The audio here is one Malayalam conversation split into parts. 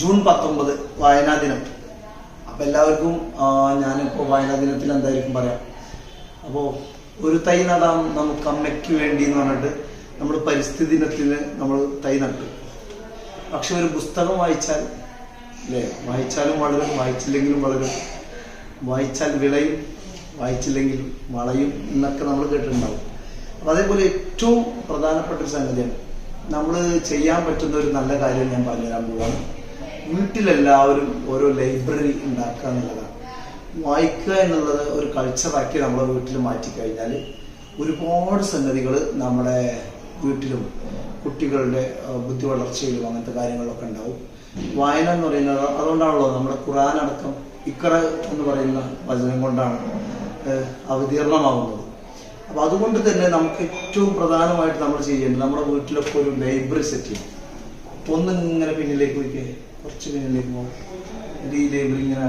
ജൂൺ പത്തൊമ്പത് വായനാ ദിനം. അപ്പം എല്ലാവർക്കും ഞാനിപ്പോ വായനാ ദിനത്തിൽ എന്തായിരിക്കും പറയാം. അപ്പോൾ ഒരു തൈ നടാം നമുക്ക് അമ്മയ്ക്ക് വേണ്ടി എന്ന് പറഞ്ഞിട്ട് നമ്മൾ പരിസ്ഥിതി ദിനത്തിന് നമ്മൾ തൈ നട്ടു. പക്ഷെ ഒരു പുസ്തകം വായിച്ചാൽ അല്ലേ? വായിച്ചാലും വളരും വായിച്ചില്ലെങ്കിലും വളരും. വായിച്ചാൽ വിളയും വായിച്ചില്ലെങ്കിലും വളയും എന്നൊക്കെ നമ്മൾ കേട്ടിട്ടുണ്ടാവും. അപ്പോൾ അതേപോലെ ഏറ്റവും പ്രധാനപ്പെട്ട ഒരു സംഗതിയാണ്. നമ്മൾ ചെയ്യാൻ പറ്റുന്ന ഒരു നല്ല കാര്യം ഞാൻ പറഞ്ഞുതരാൻ പോവാണ്. വീട്ടിലെല്ലാവരും ഓരോ ലൈബ്രറി ഉണ്ടാക്കുക എന്നുള്ളതാണ്. വായിക്കുക എന്നുള്ളത് ഒരു കൾച്ചറാക്കി നമ്മുടെ വീട്ടിൽ മാറ്റി കഴിഞ്ഞാൽ ഒരുപാട് സംഗതികൾ നമ്മുടെ വീട്ടിലും കുട്ടികളുടെ ബുദ്ധി വളർച്ചയിലും അങ്ങനത്തെ കാര്യങ്ങളൊക്കെ ഉണ്ടാവും. വായന എന്ന് പറയുന്നത് അതുകൊണ്ടാണല്ലോ നമ്മുടെ ഖുറാൻ അടക്കം ഇക്കറ എന്ന് പറയുന്ന വചനം കൊണ്ടാണ് അവതീർണമാകുന്നത് അപ്പൊ അതുകൊണ്ട് തന്നെ നമുക്ക് ഏറ്റവും പ്രധാനമായിട്ട് നമ്മൾ ചെയ്യേണ്ടത് നമ്മുടെ വീട്ടിലൊക്കെ ഒരു ലൈബ്രറി സെറ്റ് ചെയ്യും ഒന്നിങ്ങനെ പിന്നിലേക്ക് പോയിക്കേ കുറച്ച് പോകും എന്നിട്ട് ഈ ലൈബ്രറി ഇങ്ങനെ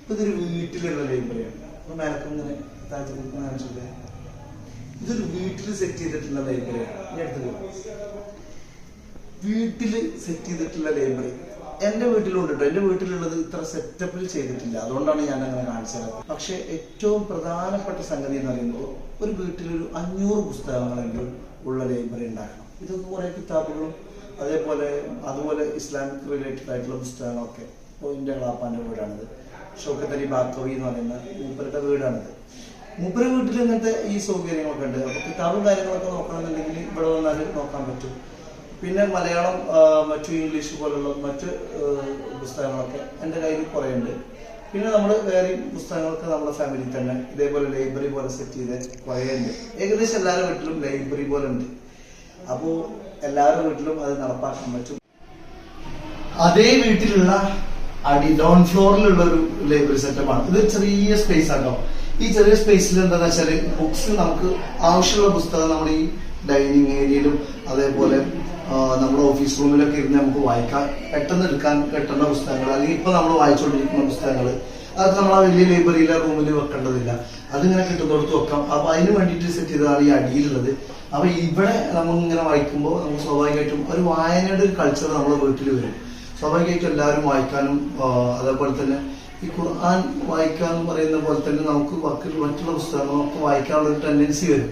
ഇപ്പൊ ഇതൊരു വീട്ടിലുള്ള ലൈബ്രറിയാണ് അപ്പൊ മേലക്കം ഇങ്ങനെ താഴ്ച കാണിച്ചോട്ടെ. ഇതൊരു വീട്ടിൽ സെറ്റ് ചെയ്തിട്ടുള്ള ലൈബ്രറിയാണ് ഞാൻ അടുത്ത്. വീട്ടിൽ സെറ്റ് ചെയ്തിട്ടുള്ള ലൈബ്രറി എന്റെ വീട്ടിലുണ്ട് കേട്ടോ എന്റെ വീട്ടിലുള്ളത് ഇത്ര സെറ്റപ്പിൽ ചെയ്തിട്ടില്ല. അതുകൊണ്ടാണ് ഞാൻ അങ്ങനെ കാണിച്ചത്. പക്ഷെ ഏറ്റവും പ്രധാനപ്പെട്ട സംഗതി എന്ന് പറയുമ്പോൾ ഒരു വീട്ടിലൊരു അഞ്ഞൂറ് പുസ്തകങ്ങളെങ്കിലും ഉള്ള ലൈബ്രറി ഉണ്ടാക്കണം. ഇതൊക്കെ കുറെ കിതാബുകളും അതേപോലെ അതുപോലെ ഇസ്ലാമിക് റിലേറ്റഡ് ആയിട്ടുള്ള പുസ്തകങ്ങളൊക്കെ. എന്റെ കളാപ്പാന്റെ വീടാണിത്. ഷോക്കത്ത് അലി ബാക്കവി എന്ന് പറയുന്ന മൂപ്പരുടെ വീടാണിത്. മൂപ്പര വീട്ടിൽ ഇങ്ങനത്തെ ഈ സൗകര്യങ്ങളൊക്കെ ഉണ്ട്. അപ്പൊ കിതാബും കാര്യങ്ങളൊക്കെ നോക്കണമെന്നുണ്ടെങ്കിൽ ഇവിടെ വന്നാൽ നോക്കാൻ പറ്റും. പിന്നെ മലയാളം മറ്റു ഇംഗ്ലീഷ് പോലുള്ള മറ്റ് പുസ്തകങ്ങളൊക്കെ എന്റെ കയ്യിൽ കുറേ ഉണ്ട്. പിന്നെ നമ്മൾ വേറെയും പുസ്തകങ്ങളൊക്കെ നമ്മുടെ ഫാമിലി തന്നെ ഇതേപോലെ ലൈബ്രറി പോലെ സെറ്റ് ചെയ്ത് കുറേ ഉണ്ട്. ഏകദേശം എല്ലാവരുടെ വീട്ടിലും ലൈബ്രറി പോലെ ഉണ്ട്. അപ്പോൾ എല്ലാവരുടെ വീട്ടിലും അത് നടപ്പാക്കാൻ പറ്റും. അതേ വീട്ടിലുള്ള അടി ഡൗൺ ഫ്ലോറിലുള്ള ഒരു ലൈബ്രറി സെറ്റപ്പാണ് ഇത് ചെറിയ സ്പേസ് ആണോ ഈ ചെറിയ സ്പേസിൽ എന്താണെന്ന് വെച്ചാൽ ബുക്സ് നമുക്ക് ആവശ്യമുള്ള പുസ്തകം നമ്മുടെ ഈ ഡൈനിങ് ഏരിയയിലും അതേപോലെ നമ്മുടെ ഓഫീസ് റൂമിലൊക്കെ ഇരുന്ന് നമുക്ക് വായിക്കാൻ പെട്ടെന്ന് എടുക്കാൻ കിട്ടുന്ന പുസ്തകങ്ങൾ അല്ലെങ്കിൽ ഇപ്പൊ നമ്മൾ വായിച്ചുകൊണ്ടിരിക്കുന്ന പുസ്തകങ്ങൾ അതൊക്കെ നമ്മൾ ആ വലിയ ലൈബ്രറിയിലെ റൂമിൽ വെക്കേണ്ടതില്ല. അതിങ്ങനെ കിട്ടുന്നിടത്ത് വെക്കാം. അപ്പൊ അതിന് വേണ്ടിയിട്ട് സെറ്റ് ചെയ്തതാണ് ഈ അടിയിലുള്ളത്. അപ്പൊ ഇവിടെ നമ്മൾ ഇങ്ങനെ വായിക്കുമ്പോൾ നമുക്ക് സ്വാഭാവികമായിട്ടും ഒരു വായനയുടെ ഒരു കൾച്ചർ നമ്മുടെ വീട്ടിൽ വരും. സ്വാഭാവികമായിട്ടും എല്ലാവരും വായിക്കാനും അതേപോലെ തന്നെ ഈ ഖുർആൻ വായിക്കാന്ന് പറയുന്ന പോലെ തന്നെ നമുക്ക് മറ്റുള്ള പുസ്തകങ്ങളൊക്കെ വായിക്കാനുള്ള ഒരു ടെൻഡൻസി വരും.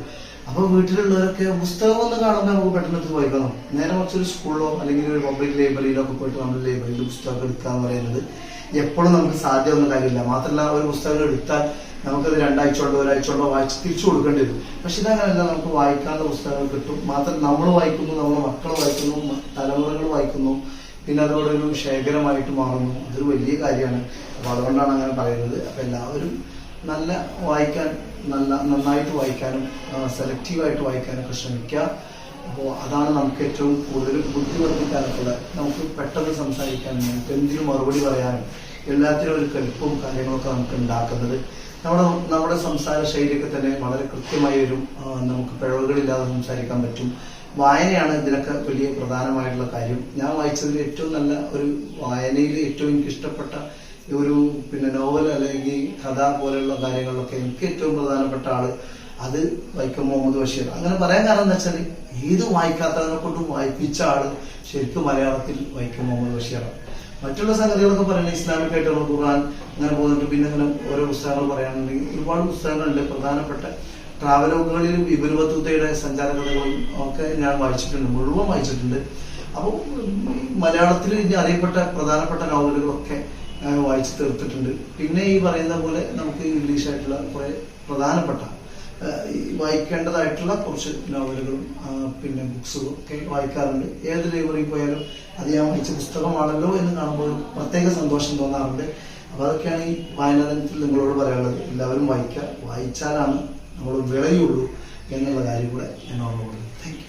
അപ്പൊ വീട്ടിലുള്ളവരൊക്കെ പുസ്തകം ഒന്ന് കാണുമ്പോൾ നമുക്ക് പെട്ടെന്ന് വായിക്കണം. നേരെ കുറച്ച് ഒരു സ്കൂളിലോ അല്ലെങ്കിൽ ഒരു പബ്ലിക് ലൈബ്രറിയിലോ ഒക്കെ പോയിട്ട് നമ്മൾ ലൈബ്രറിയിൽ പുസ്തകം എടുക്കുക എന്ന് പറയുന്നത് എപ്പോഴും നമുക്ക് സാധ്യമൊന്നും കാര്യമില്ല മാത്രമല്ല ഒരു പുസ്തകം എടുത്താൽ നമുക്കത് രണ്ടാഴ്ച കൊണ്ടോ ഒരാഴ്ച കൊണ്ടോ വായിച്ച് തിരിച്ചു കൊടുക്കേണ്ടി വരും. പക്ഷെ ഇതങ്ങനെയല്ല നമുക്ക് വായിക്കാത്ത പുസ്തകങ്ങൾ കിട്ടും. മാത്രം നമ്മൾ വായിക്കുന്നു നമ്മുടെ മക്കൾ വായിക്കുന്നു തലമുറകൾ വായിക്കുന്നു. പിന്നെ അതോടെ ഒരു ശേഖരമായിട്ട് മാറുന്നു. അതൊരു വലിയ കാര്യമാണ്. അപ്പൊ അതുകൊണ്ടാണ് അങ്ങനെ പറയുന്നത്. അപ്പൊ എല്ലാവരും നല്ല വായിക്കാൻ നല്ല നന്നായിട്ട് വായിക്കാനും സെലക്റ്റീവായിട്ട് വായിക്കാനൊക്കെ ശ്രമിക്കുക. അപ്പോൾ അതാണ് നമുക്ക് ഏറ്റവും കൂടുതൽ ബുദ്ധി വർദ്ധിക്കാനൊക്കെ നമുക്ക് പെട്ടെന്ന് സംസാരിക്കാനും നമുക്ക് എന്തിനും മറുപടി പറയാനും എല്ലാത്തിനും ഒരു കൽപ്പും കാര്യങ്ങളൊക്കെ നമുക്ക് ഉണ്ടാക്കുന്നത്. നമ്മുടെ നമ്മുടെ സംസാര ശൈലിയൊക്കെ തന്നെ വളരെ കൃത്യമായി വരും നമുക്ക് പിഴവുകളില്ലാതെ സംസാരിക്കാൻ പറ്റും. വായനയാണ് ഇതിനൊക്കെ വലിയ പ്രധാനമായിട്ടുള്ള കാര്യം. ഞാൻ വായിച്ചതിൽ ഏറ്റവും നല്ല ഒരു വായനയിൽ ഏറ്റവും എനിക്ക് ഇഷ്ടപ്പെട്ട ഒരു പിന്നെ നോവൽ അല്ലെങ്കിൽ കഥ പോലെയുള്ള കാര്യങ്ങളിലൊക്കെ എനിക്ക് ഏറ്റവും പ്രധാനപ്പെട്ട ആൾ അത് വൈക്കം മുഹമ്മദ് ബഷീർ. അങ്ങനെ പറയാൻ കാരണം എന്താ വെച്ചാൽ ഏത് വായിക്കാത്തവനെ കൊണ്ടും വായിപ്പിച്ച ആൾ ശരിക്കും മലയാളത്തിൽ വൈക്കം മുഹമ്മദ് ബഷീറാണ്. മറ്റുള്ള സംഗതികളൊക്കെ പറയുന്നത് ഇസ്ലാമിക് ആയിട്ടുള്ള ഖുർആൻ അങ്ങനെ പോകുന്നുണ്ട്. പിന്നെ അങ്ങനെ ഓരോ പുസ്തകങ്ങൾ പറയാനുണ്ടെങ്കിൽ ഒരുപാട് പുസ്തകങ്ങളുണ്ട്. പ്രധാനപ്പെട്ട ട്രാവലോഗുകളിലും ബത്തൂത്തയുടെ സഞ്ചാര കഥകളും ഒക്കെ ഞാൻ വായിച്ചിട്ടുണ്ട്. മുഴുവൻ വായിച്ചിട്ടുണ്ട്. അപ്പോൾ മലയാളത്തിൽ ഇനി അറിയപ്പെട്ട പ്രധാനപ്പെട്ട നോവലുകളൊക്കെ വായിച്ചു തീർത്തിട്ടുണ്ട്. പിന്നെ ഈ പറയുന്ന പോലെ നമുക്ക് ഇംഗ്ലീഷ് ആയിട്ടുള്ള കുറെ പ്രധാനപ്പെട്ട വായിക്കേണ്ടതായിട്ടുള്ള കുറച്ച് നോവലുകളും പിന്നെ ബുക്സും ഒക്കെ വായിക്കാറുണ്ട്. ഏത് ലൈബ്രറിയിൽ പോയാലും അത് ഞാൻ വായിച്ച പുസ്തകമാണല്ലോ എന്ന് കാണുമ്പോൾ പ്രത്യേക സന്തോഷം തോന്നാറുണ്ട്. അപ്പൊ അതൊക്കെയാണ് ഈ വായനാ ദിനത്തിൽ നിങ്ങളോട് പറയാനുള്ളത്. എല്ലാവരും വായിക്കുക വായിച്ചാലാണ് നമ്മൾ വിളയുള്ളൂ എന്നുള്ള കാര്യം കൂടെ ഞാൻ ഓർമ്മ